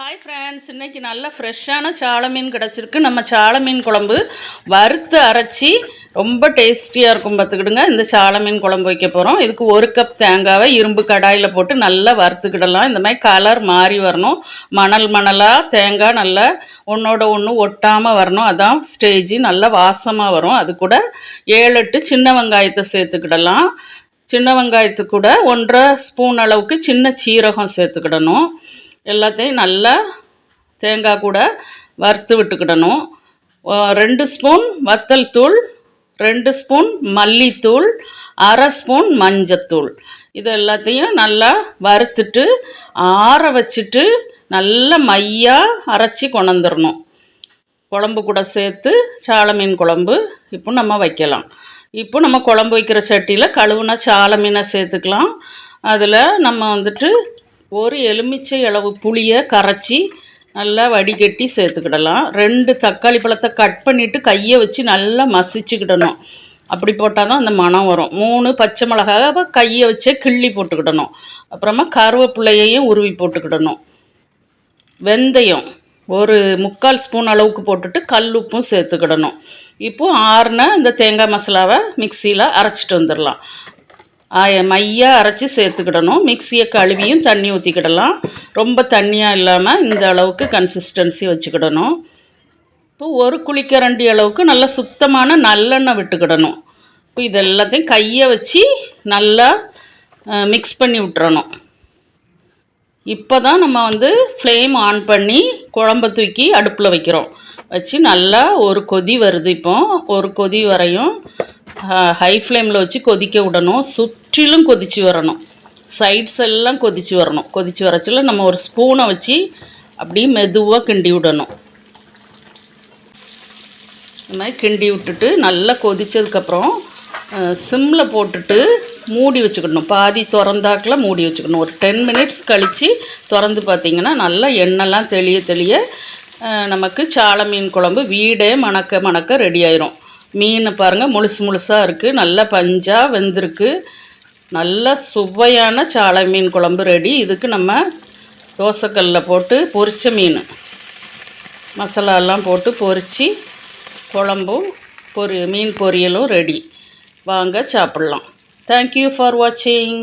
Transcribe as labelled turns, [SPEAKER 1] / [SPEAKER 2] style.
[SPEAKER 1] Hi friends இன்றைக்கி நல்ல ஃப்ரெஷ்ஷான சால மீன் கிடச்சிருக்கு. நம்ம சால மீன் குழம்பு வறுத்து அரைச்சி ரொம்ப டேஸ்டியாக இருக்கும் பார்த்துக்கிடுங்க. இந்த சால மீன் குழம்பு வைக்க போகிறோம் இதுக்கு ஒரு கப் தேங்காவை இரும்பு கடாயில் போட்டு நல்லா வறுத்துக்கிடலாம். இந்த மாதிரி கலர் மாறி வரணும். மணல் மணலாக தேங்காய் நல்லா ஒன்றோட ஒன்று ஒட்டாமல் வரணும். அதான் ஸ்டேஜ் நல்லா வாசமாக வரும். அது கூட ஏழு எட்டு சின்ன வெங்காயத்தை சேர்த்துக்கிடலாம். சின்ன வெங்காயத்து கூட ஒன்றரை ஸ்பூன் அளவுக்கு சின்ன சீரகம் சேர்த்துக்கிடணும். எல்லாத்தையும் நல்லா தேங்காய் கூட வறுத்து விட்டுக்கிடணும். ரெண்டு ஸ்பூன் வத்தல் தூள் ரெண்டு ஸ்பூன் மல்லித்தூள் அரை ஸ்பூன் மஞ்சத்தூள். இது எல்லாத்தையும் நல்லா வறுத்துட்டு ஆற வச்சுட்டு நல்லா மையாக அரைச்சி கொண்டுந்துடணும் குழம்பு கூட சேர்த்து சால மீன் குழம்பு இப்போ நம்ம வைக்கலாம். இப்போ நம்ம குழம்பு வைக்கிற சட்டியில் கழுவுன சால மீனை சேர்த்துக்கலாம். அதில் நம்ம வந்துட்டு ஒரு எலுமிச்சை அளவு புளியை கரைச்சி நல்லா வடிகட்டி சேர்த்துக்கிடலாம். ரெண்டு தக்காளி பழத்தை கட் பண்ணிவிட்டு கையை வச்சு நல்லா மசிச்சுக்கிடணும். அப்படி போட்டால் தான் அந்த மணம் வரும். மூணு பச்சை மிளகாவை கையை வச்சே கிள்ளி போட்டுக்கிடணும். அப்புறமா கருவேப்பிள்ளையையும் உருவி போட்டுக்கிடணும். வெந்தயம் ஒரு முக்கால் ஸ்பூன் அளவுக்கு போட்டுட்டு கல் உப்பும் சேர்த்துக்கிடணும். இப்போது ஆறுன இந்த தேங்காய் மசாலாவை மிக்சியில் அரைச்சிட்டு வந்துடலாம். மையாக அரைச்சி சேர்த்துக்கிடணும். மிக்சியை கழுவியும் தண்ணி ஊற்றிக்கிடலாம் ரொம்ப தண்ணியாக இல்லாமல் இந்த அளவுக்கு கன்சிஸ்டன்சி வச்சுக்கிடணும். இப்போ ஒரு குளிக்கரண்டி அளவுக்கு நல்லா சுத்தமான நல்லெண்ணெய் விட்டுக்கிடணும். இப்போ இது எல்லாத்தையும் கையை வச்சு நல்லா மிக்ஸ் பண்ணி விட்டுறணும். இப்போ தான் நம்ம வந்து ஃப்ளேம் ஆன் பண்ணி குழம்ப தூக்கி அடுப்பில் வைக்கிறோம். வச்சு நல்லா ஒரு கொதி வருது இப்போ. ஒரு கொதி வரையும் ஹை ஃப்ளேமில் வச்சு கொதிக்க விடணும். சுற்றிலும் கொதிச்சு வரணும். சைட்ஸ் எல்லாம் கொதிச்சு வரணும். கொதிச்சு வரச்சில் நம்ம ஒரு ஸ்பூனை வச்சு அப்படியே மெதுவாக கிண்டி விடணும். இந்த மாதிரி கிண்டி விட்டுட்டு நல்லா கொதிச்சதுக்கப்புறம் சிம்மில் போட்டுட்டு மூடி வச்சுக்கணும். பாதி திறந்தாக்கில் மூடி வச்சுக்கணும். ஒரு டென் மினிட்ஸ் கழித்து திறந்து பார்த்தீங்கன்னா நல்லா எண்ணெய்லாம் தெளிய தெளிய நமக்கு சால மீன் குழம்பு வீடே மணக்க மணக்க ரெடி ஆயிரும். மீன் பாருங்கள் முழுசு முழுசாக இருக்குது நல்லா பஞ்சாக வெந்திருக்கு. நல்ல சுவையான சாலை மீன் குழம்பு ரெடி இதுக்கு நம்ம தோசைக்கல்லில் போட்டு பொரித்த மீன். மசாலாலாம் போட்டு பொரித்து குழம்பும் பொரி மீன் பொரியலும் ரெடி வாங்க சாப்பிட்லாம். தேங்க்யூ ஃபார் வாட்சிங்